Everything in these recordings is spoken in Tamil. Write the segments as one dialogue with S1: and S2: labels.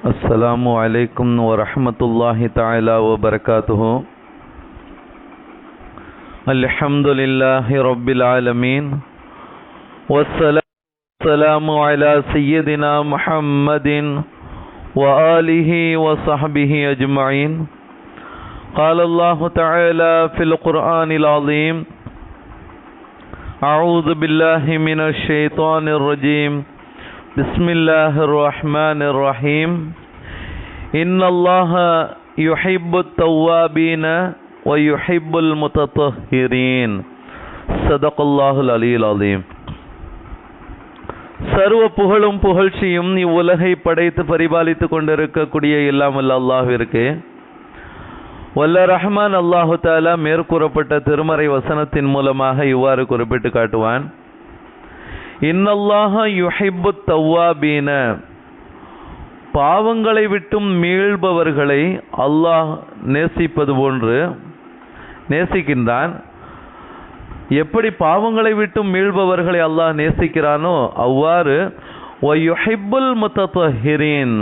S1: السلام عليكم ورحمة الله تعالى وبركاته. الحمد لله رب العالمين. والسلام على سيدنا محمد وآله وصحبه أجمعين. قال الله تعالى في القرآن العظيم أعوذ بالله من الشيطان الرجيم. بسم الله الرحمن الرحيم إن الله يحب التوابين ويحب المتطهرين صدق الله العلي العظيم சர்வ புகழும் புகழ்ச்சியும் இவ்வுலகை படைத்து பரிபாலித்துக் கொண்டிருக்கக்கூடிய எல்லாம் வல்ல அல்லாஹ்விற்கு வல்ல ரஹ்மான் அல்லாஹு தாலா மேற்கூறப்பட்ட திருமறை வசனத்தின் மூலமாக இவ்வாறு குறிப்பிட்டு காட்டுவான் இன்னல்லாஹ யுஹிப்பு தவ்வாபீன பாவங்களை விட்டும் மீள்பவர்களை அல்லாஹ் நேசிப்பது போன்று நேசிக்கின்றான். எப்படி பாவங்களை விட்டும் மீள்பவர்களை அல்லாஹ் நேசிக்கிறானோ அவ்வாறு ஒயுஹிப்புல் முத்தத்வஹிரீன்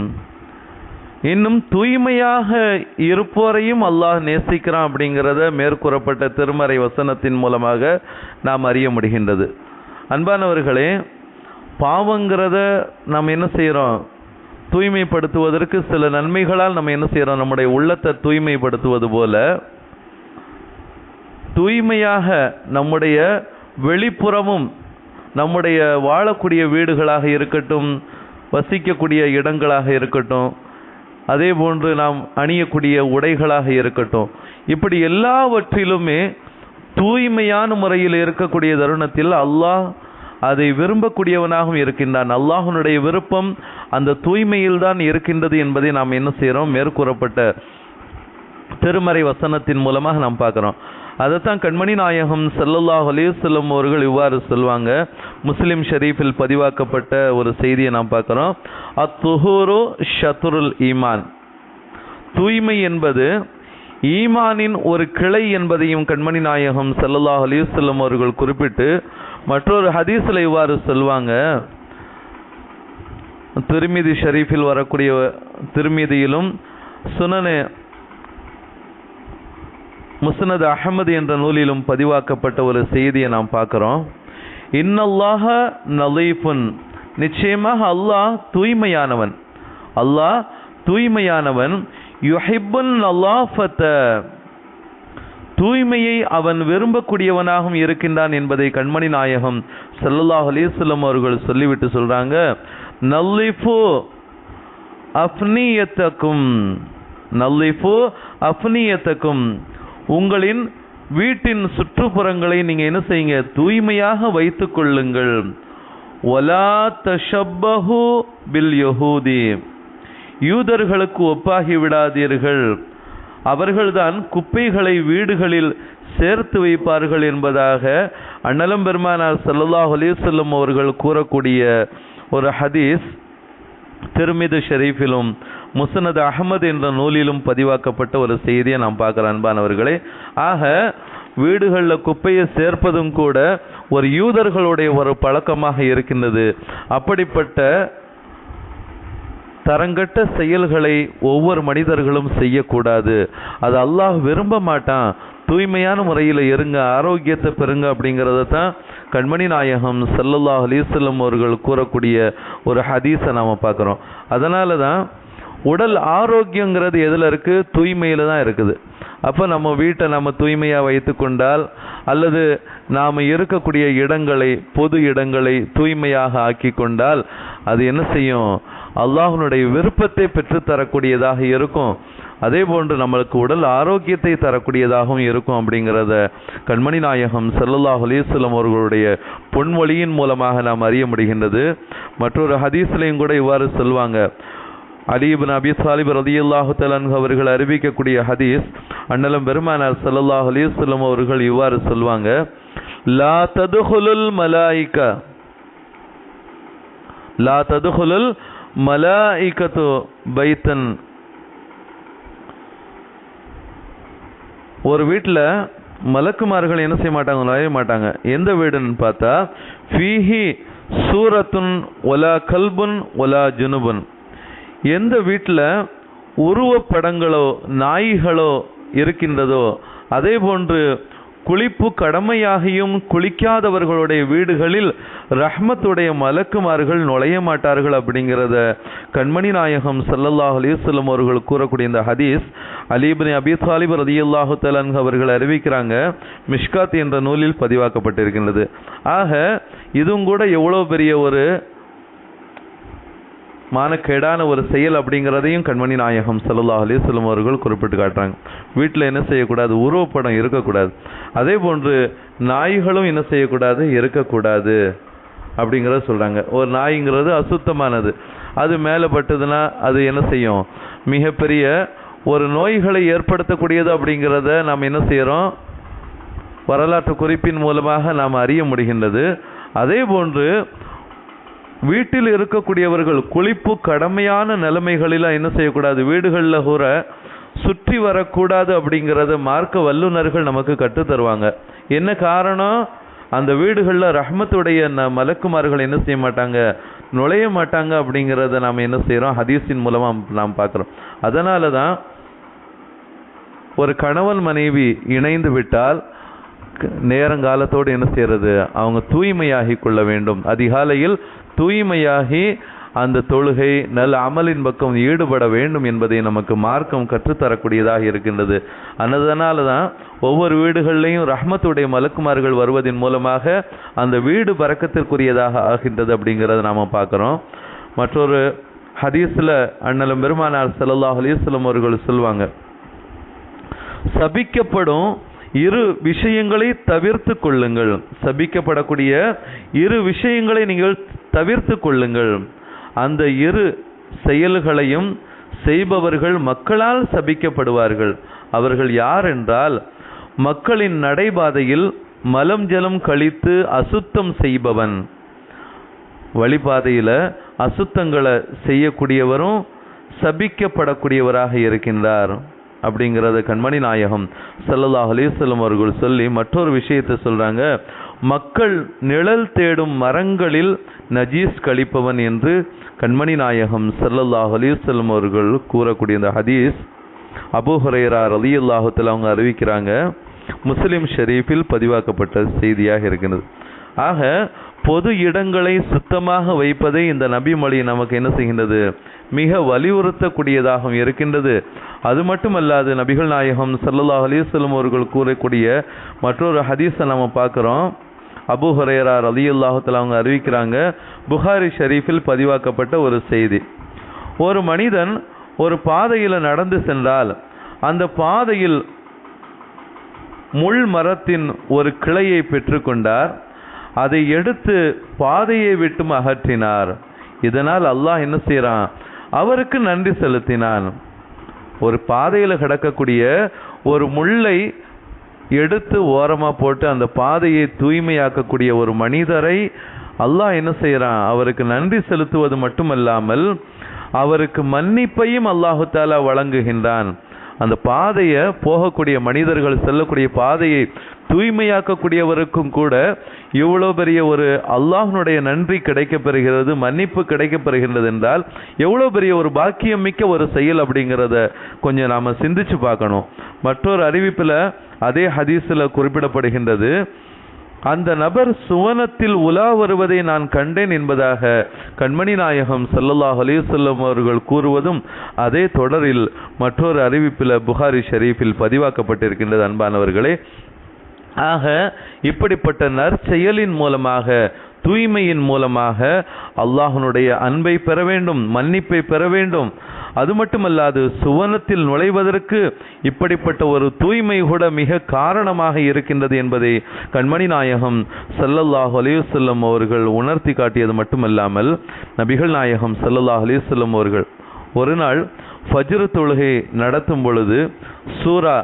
S1: இன்னும் தூய்மையாக இருப்போரையும் அல்லாஹ் நேசிக்கிறான் அப்படிங்கிறத மேற்கூறப்பட்ட திருமறை வசனத்தின் மூலமாக நாம் அறிய முடிகின்றது. அன்பானவர்களே பாவங்கிறத நாம் என்ன செய்கிறோம் தூய்மைப்படுத்துவதற்கு சில நன்மைகளால் நம்ம என்ன செய்கிறோம் நம்முடைய உள்ளத்தை தூய்மைப்படுத்துவது போல தூய்மையாக நம்முடைய வெளிப்புறமும் நம்முடைய வாழக்கூடிய வீடுகளாக இருக்கட்டும் வசிக்கக்கூடிய இடங்களாக இருக்கட்டும் அதே போன்று நாம் அணியக்கூடிய உடைகளாக இருக்கட்டும் இப்படி எல்லாவற்றிலுமே தூய்மையான முறையில் இருக்கக்கூடிய தருணத்தில் அல்லாஹ் அதை விரும்பக்கூடியவனாகவும் இருக்கின்றான். அல்லாஹனுடைய விருப்பம் அந்த தூய்மையில் தான் இருக்கின்றது என்பதை நாம் என்ன செய்கிறோம் மேற்கூறப்பட்ட திருமறை வசனத்தின் மூலமாக நாம் பார்க்குறோம். அதைத்தான் கண்மணி நாயகம் செல்லல்லாஹ் அலிசல்லம் அவர்கள் இவ்வாறு சொல்லுவாங்க முஸ்லிம் ஷரீஃபில் பதிவாக்கப்பட்ட ஒரு செய்தியை நாம் பார்க்குறோம். அத்துஹூரு ஷத்துருல் ஈமான். தூய்மை என்பது ஈமானின் ஒரு கிளை என்பதையும் கண்மணி நாயகம் சல்லல்லாஹ் அலிவசல்லம் அவர்கள் குறிப்பிட்டு மற்றொரு ஹதீஸில் இவ்வாறு சொல்லுவாங்க திருமிதி ஷரீஃபில் வரக்கூடிய திருமிதியிலும் சுனனு முசனது அகமது என்ற நூலிலும் பதிவாக்கப்பட்ட ஒரு செய்தியை நாம் பார்க்குறோம். இன்னல்லாஹ நலீஃபுன். நிச்சயமாக அல்லாஹ் தூய்மையானவன். அல்லாஹ் தூய்மையானவன். யுஹிப்புன் நல்லாஃபத்த தூய்மையை அவன் விரும்பக்கூடியவனாகவும் இருக்கின்றான் என்பதை கண்மணி நாயகம் சல்லல்லாஹ் அலிஸ்லம் அவர்கள் சொல்லிவிட்டு சொல்கிறாங்க நல்லிஃபு அஃப்னியத்தக்கும். நல்லிஃபு அஃப்னியத்தக்கும். உங்களின் வீட்டின் சுற்றுப்புறங்களை நீங்கள் என்ன செய்யுங்க? தூய்மையாக வைத்து கொள்ளுங்கள். ஒலா தஷப்பஹு பில் யஹூதி. யூதர்களுக்கு ஒப்பாகி விடாதீர்கள். அவர்கள்தான் குப்பைகளை வீடுகளில் சேர்த்து வைப்பார்கள் என்பதாக அண்ணலம் பெருமானார் சல்லாஹ் அலிசல்லம் அவர்கள் கூறக்கூடிய ஒரு ஹதீஸ் திருமிது ஷெரீஃபிலும் முசனது அகமது என்ற நூலிலும் பதிவாக்கப்பட்ட ஒரு செய்தியை நாம் பார்க்குறோம் அன்பானவர்களே. ஆக வீடுகளில் குப்பையை சேர்ப்பதும் கூட ஒரு யூதர்களுடைய ஒரு பழக்கமாக இருக்கின்றது. அப்படிப்பட்ட தரங்கட்ட செயல்களை ஒவ்வொரு மனிதர்களும் செய்யக்கூடாது. அது அல்லாஹ் விரும்ப மாட்டான். தூய்மையான முறையில் இருங்க ஆரோக்கியத்தை பெறுங்க அப்படிங்கிறத தான் கண்மணி நாயகம் சல்லல்லாஹ் அலிஸ்லம் அவர்கள் கூறக்கூடிய ஒரு ஹதீஸை நாம் பார்க்குறோம். அதனால தான் உடல் ஆரோக்கியங்கிறது எதில் இருக்குது தூய்மையில் தான் இருக்குது. அப்போ நம்ம வீட்டை நம்ம தூய்மையாக வைத்து கொண்டால் அல்லது நாம் இருக்கக்கூடிய இடங்களை பொது இடங்களை தூய்மையாக ஆக்கி கொண்டால் அது என்ன செய்யும்? அல்லாஹனுடைய விருப்பத்தை பெற்றுத்தரக்கூடியதாக இருக்கும். அதே போன்று நம்மளுக்கு உடல் ஆரோக்கியத்தை தரக்கூடியதாகவும் இருக்கும் அப்படிங்கிறத கண்மணி நாயகம் சல்லுல்லாஹ் அலிஸ்லம் அவர்களுடைய பொன்மொழியின் மூலமாக நாம் அறிய முடிகின்றது. மற்றொரு ஹதீஸ்லையும் கூட இவ்வாறு சொல்வாங்க. அலிபின் அபி சாலிப் ரதியுல்லாஹு தலன் அவர்கள் அறிவிக்கக்கூடிய ஹதீஸ் அண்ணலம் பெருமானார் சல்லல்லாஹ் அலிஸ்லம் அவர்கள் இவ்வாறு சொல்வாங்க. லா ததுகுலுல் மலாய்கா லா ததுகுலுல் மலாயிகத்து பைத்தன். ஒரு வீட்டில் மலக்குமார்கள் என்ன செய்ய மாட்டாங்க? நுழைய மாட்டாங்க. எந்த வீடுன்னு பார்த்தா ஃபீஹி சூரத்துன் ஒலா கல்புன் ஒலா ஜுனுபுன். எந்த வீட்டில் உருவப்படங்களோ நாய்களோ இருக்கின்றதோ அதே போன்று குளிப்பு கடமையாகியும் குளிக்காதவர்களுடைய வீடுகளில் ரஹ்மத்துடைய மலக்குமார்கள் நுழைய மாட்டார்கள் அப்படிங்கிறத கண்மணி நாயகம் சல்லல்லாஹ் அலிஸ்லம் அவர்கள் கூறக்கூடிய இந்த ஹதீஸ் அலீபின் அபி தாலிப் ரதியல்லாஹு தலன் அவர்கள் அறிவிக்கிறாங்க. மிஷ்காத் என்ற நூலில் பதிவாக்கப்பட்டிருக்கின்றது. ஆக இதுவும் கூட எவ்வளோ பெரிய ஒரு மானக்கேடான ஒரு செயல் அப்படிங்கிறதையும் கண்மணி நாயகம் சல்லா அலைஹி வஸல்லம் அவர்கள் குறிப்பிட்டு காட்டுறாங்க. வீட்டில் என்ன செய்யக்கூடாது? உருவப்படம் இருக்கக்கூடாது. அதே போன்று நாய்களும் என்ன செய்யக்கூடாது? இருக்கக்கூடாது அப்படிங்கிறத சொல்கிறாங்க ஒரு நாய்ங்கிறது அசுத்தமானது. அது மேலே பட்டதுன்னா அது என்ன செய்யும்? மிகப்பெரிய ஒரு நோய்களை ஏற்படுத்தக்கூடியது அப்படிங்கிறத நாம் என்ன செய்கிறோம் வரலாற்று குறிப்பின் மூலமாக நாம் அறிய முடிகின்றது. அதே போன்று வீட்டில் இருக்கக்கூடியவர்கள் குளிப்பு கடமையான நிலைமைகளில் என்ன செய்யக்கூடாது? வீடுகளில் கூட சுற்றி வரக்கூடாது அப்படிங்கிறத மார்க்க வல்லுநர்கள் நமக்கு கற்றுத் தருவாங்க என்ன காரணம்? அந்த வீடுகளில் ரஹ்மத்துடைய ந மலக்குமார்கள் என்ன செய்ய மாட்டாங்க? நுழைய மாட்டாங்க அப்படிங்கிறத நாம் என்ன செய்கிறோம் ஹதீஸின் மூலமாக நாம் பார்க்குறோம். அதனால தான் ஒரு கணவன் மனைவி இணைந்து விட்டால் நேரங்காலத்தோடு என்ன செய்யறது? அவங்க தூய்மையாகி கொள்ள வேண்டும். அதிகாலையில் தூய்மையாகி அந்த தொழுகை நல்ல அமலின் பக்கம் ஈடுபட வேண்டும் என்பதை நமக்கு மார்க்கம் கற்றுத்தரக்கூடியதாக இருக்கின்றது. அதனால தான் ஒவ்வொரு வீடுகளிலையும் ரஹ்மத்துடைய மலக்குமார்கள் வருவதன் மூலமாக அந்த வீடு பறக்கத்திற்குரியதாக ஆகின்றது அப்படிங்கிறத நாம் பார்க்குறோம். மற்றொரு ஹதீஸில் அண்ணலும் பெருமானார் ஸல்லல்லாஹு அலிஸ்லம் அவர்கள் சொல்லுவாங்க சபிக்கப்படும் இரு விஷயங்களை தவிர்த்து கொள்ளுங்கள். சபிக்கப்படக்கூடிய இரு விஷயங்களை நீங்கள் தவிர்த்து கொள்ளுங்கள். அந்த இரு செயல்களையும் செய்பவர்கள் மக்களால் சபிக்கப்படுவார்கள். அவர்கள் யார் என்றால் மக்களின் நடைபாதையில் மலம் ஜலம் கழித்து அசுத்தம் செய்பவன். வழிபாதையில் அசுத்தங்களை செய்யக்கூடியவரும் சபிக்கப்படக்கூடியவராக இருக்கின்றார். அப்படிங்கிறத கண்மணி நாயகம் ஸல்லல்லாஹு செல்லும் அவர்கள் சொல்லி மற்றொரு விஷயத்தை சொல்கிறாங்க மக்கள் நிழல் தேடும் மரங்களில் நஜீஸ் கழிப்பவன் என்று கண்மணி நாயகம் ஸல்லல்லாஹு அலிசல்லம் அவர்கள் கூறக்கூடிய இந்த ஹதீஸ் அபூ அலி அல்லாஹத்தில் அவங்க அறிவிக்கிறாங்க. முஸ்லிம் ஷெரீஃபில் பதிவாக்கப்பட்ட செய்தியாக இருக்கிறது. ஆக பொது இடங்களை சுத்தமாக வைப்பதை இந்த நபி மொழி நமக்கு என்ன செய்கின்றது? மிக வலியுறுத்தக்கூடியதாகவும் இருக்கின்றது. அது மட்டுமல்லாது நபிகள் நாயகம் சல்லல்லா அலைஹி அவர்கள் கூறக்கூடிய மற்றொரு ஹதீஸை நம்ம பார்க்குறோம். அபு ஹரேரார் அலி அல்லாஹத்தில் அவங்க அறிவிக்கிறாங்க புகாரி ஷெரீஃபில் பதிவாக்கப்பட்ட ஒரு செய்தி. ஒரு மனிதன் ஒரு பாதையில் நடந்து சென்றால் அந்த பாதையில் முள் மரத்தின் ஒரு கிளையை பெற்றுக்கொண்டார். அதை எடுத்து பாதையை விட்டும் அகற்றினார். இதனால் அல்லாஹ் என்ன செய்கிறான் அவருக்கு நன்றி செலுத்தினான். ஒரு பாதையில் கிடக்கக்கூடிய ஒரு முள்ளை எடுத்து ஓரமாக போட்டு அந்த பாதையை தூய்மையாக்கக்கூடிய ஒரு மனிதரை அல்லாஹ் என்ன செய்கிறான் அவருக்கு நன்றி செலுத்துவது மட்டுமல்லாமல் அவருக்கு மன்னிப்பையும் அல்லாஹு தாலா வழங்குகின்றான். அந்த பாதையை போகக்கூடிய மனிதர்கள் செல்லக்கூடிய பாதையை தூய்மையாக்கக்கூடியவருக்கும் கூட இவ்வளோ பெரிய ஒரு அல்லாஹ்னுடைய நன்றி கிடைக்கப்பெறுகிறது மன்னிப்பு கிடைக்கப்பெறுகின்றது என்றால் எவ்வளோ பெரிய ஒரு பாக்கியம் மிக்க ஒரு செயல் அப்படிங்கிறத கொஞ்சம் நாம் சிந்திச்சு பார்க்கணும். மற்றொரு அறிவிப்பில் அதே ஹதீஸில் குறிப்பிடப்படுகின்றது அந்த நபர் சுவனத்தில் உலா வருவதை நான் கண்டேன் என்பதாக கண்மணி நாயகம் சல்லல்லாஹ் அலிசல்லம் அவர்கள் கூறுவதும் அதே தொடரில் மற்றொரு அறிவிப்பில் புகாரி ஷெரீஃபில் பதிவாக்கப்பட்டிருக்கின்றது அன்பானவர்களே. ஆக இப்படிப்பட்ட நற்செயலின் மூலமாக தூய்மையின் மூலமாக அல்லாஹனுடைய அன்பை பெற வேண்டும் மன்னிப்பை பெற வேண்டும் அது மட்டுமல்லாது சுவனத்தில் நுழைவதற்கு இப்படிப்பட்ட ஒரு தூய்மை கூட மிக காரணமாக இருக்கின்றது என்பதை கண்மணி நாயகம் சல்லல்லாஹ் அலையுசல்லம் அவர்கள் உணர்த்தி காட்டியது மட்டுமல்லாமல் நபிகள் நாயகம் சல்லல்லாஹ் அலையுசல்லம் அவர்கள் ஒரு நாள் ஃபஜ்ரு தொழுகை நடத்தும் பொழுது சூரா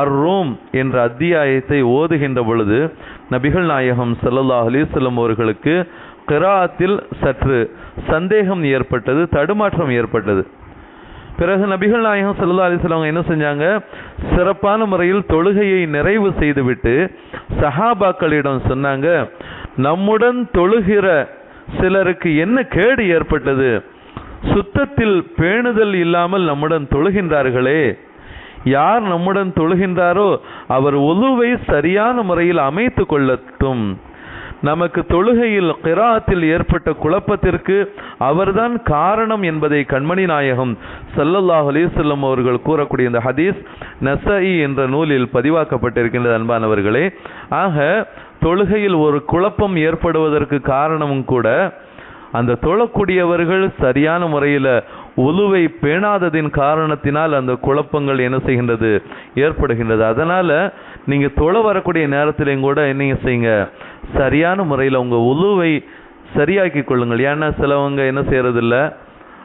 S1: அர் ரோம் என்ற அத்தியாயத்தை ஓதுகின்ற பொழுது நபிகள் நாயகம் சல்லல்லாஹ் அலைஹி அவர்களுக்கு கிராத்தில் சற்று சந்தேகம் ஏற்பட்டது தடுமாற்றம் ஏற்பட்டது. பிறகு நபிகள் நாயகம் செல்லா அலிஸ்லாம் என்ன செஞ்சாங்க? சிறப்பான முறையில் தொழுகையை நிறைவு செய்துவிட்டு சஹாபாக்களிடம் சொன்னாங்க நம்முடன் தொழுகிற சிலருக்கு என்ன கேடு ஏற்பட்டது? சுத்தத்தில் பேணுதல் இல்லாமல் நம்முடன் தொழுகின்றார்களே. யார் நம்முடன் தொழுகின்றாரோ அவர் ஒலுவை சரியான முறையில் அமைத்து கொள்ளட்டும். நமக்கு தொழுகையில் கிராத்தில் ஏற்பட்ட குழப்பத்திற்கு அவர்தான் காரணம் என்பதை கண்மணி நாயகம் சல்லல்லாஹ் அலிசல்லம் அவர்கள் கூறக்கூடிய இந்த ஹதீஸ் நசஇ என்ற நூலில் பதிவாக்கப்பட்டிருக்கின்றது அன்பானவர்களே. ஆக தொழுகையில் ஒரு குழப்பம் ஏற்படுவதற்கு காரணமும் கூட அந்த தொழக்கூடியவர்கள் சரியான முறையில் உழுவை பேணாததின் காரணத்தினால் அந்த குழப்பங்கள் என்ன செய்கின்றது? ஏற்படுகின்றது. அதனால் நீங்கள் தொலை வரக்கூடிய நேரத்திலையும் கூட என்ன செய்யுங்க. சரியான முறையில் உங்கள் உழுவை சரியாக்கி கொள்ளுங்கள். ஏன்னா சிலவங்க என்ன செய்கிறதில்ல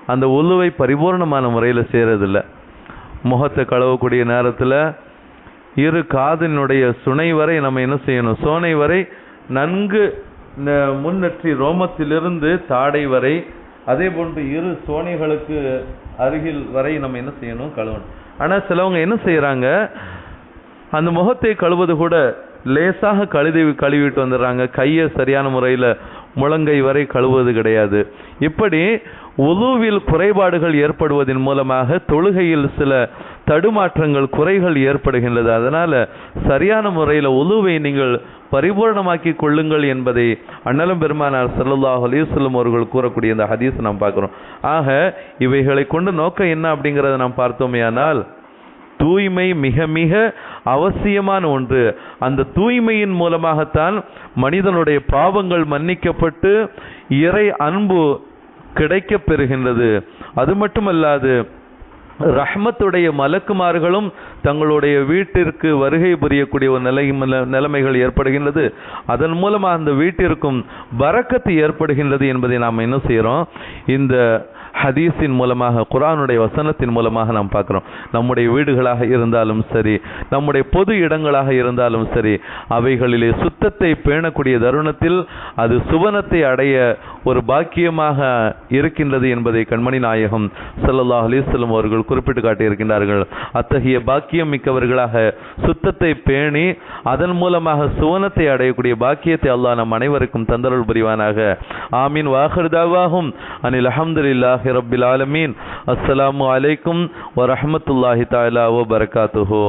S1: அந்த உழுவை பரிபூர்ணமான முறையில் செய்கிறதில்ல முகத்தை கழுவக்கூடிய நேரத்தில் இரு காதினுடைய சுனை வரை நம்ம என்ன செய்யணும்? சோனை வரை நன்கு ந- ரோமத்திலிருந்து தாடை வரை அதே போன்று இரு சோனைகளுக்கு அருகில் வரை நம்ம என்ன செய்யணும்? கழுவணும். ஆனால் சிலவங்க என்ன செய்கிறாங்க அந்த முகத்தை கழுவது கூட லேசாக கழுவி கழுவிட்டு வந்துடுறாங்க. கையை சரியான முறையில் முழங்கை வரை கழுவுவது கிடையாது. இப்படி உலுவில் குறைபாடுகள் ஏற்படுவதன் மூலமாக தொழுகையில் சில தடுமாற்றங்கள் குறைகள் ஏற்படுகின்றது. அதனால் சரியான முறையில் உலுவை நீங்கள் பரிபூர்ணமாக்கி கொள்ளுங்கள் என்பதை அண்ணலும் பெருமானார் சல்லுல்லாஹ் அலிஸ்லம் அவர்கள் கூறக்கூடிய இந்த ஹதீஸ் நாம் பார்க்குறோம். ஆக இவைகளை கொண்டு நோக்கம் என்ன அப்படிங்கிறத நாம் பார்த்தோமே ஆனால் தூய்மை மிக மிக அவசியமான ஒன்று. அந்த தூய்மையின் மூலமாகத்தான் மனிதனுடைய பாவங்கள் மன்னிக்கப்பட்டு இறை அன்பு கிடைக்கப் பெறுகின்றது. அது மட்டுமல்லாது ரஹ்மத்துடைய மலக்குமார்களும் தங்களுடைய வீட்டிற்கு வருகை புரியக்கூடிய ஒரு நிலை நிலைமைகள் ஏற்படுகின்றது. அதன் மூலமாக அந்த வீட்டிற்கும் பரக்கத்து ஏற்படுகின்றது என்பதை நாம் என்ன செய்கிறோம்? இந்த ஹதீஸின் மூலமாக குரானுடைய வசனத்தின் மூலமாக நாம் பார்க்குறோம். நம்முடைய வீடுகளாக இருந்தாலும் சரி நம்முடைய பொது இடங்களாக இருந்தாலும் சரி அவைகளிலே சுத்தத்தை பேணக்கூடிய தருணத்தில் அது சுவனத்தை அடைய ஒரு பாக்கியமாக இருக்கின்றது என்பதை கண்மணி நாயகம் சல்லல்லா அலிஸ்லம் அவர்கள் குறிப்பிட்டு காட்டியிருக்கின்றார்கள். அத்தகைய பாக்கியம் மிக்கவர்களாக சுத்தத்தை பேணி அதன் மூலமாக சுவனத்தை அடையக்கூடிய பாக்கியத்தை அல்லாஹ் நம் அனைவருக்கும் தந்தருள் புரிவானாக. ஆமீன். வாஹர்தாவாகும் அனில் அஹமதுல்லாஹி ரபில் ஆலமீன். அஸ்ஸலாமு அலைக்கும் வரமத்துல்லாஹி தாலா ஓ பரகாத்துஹோ.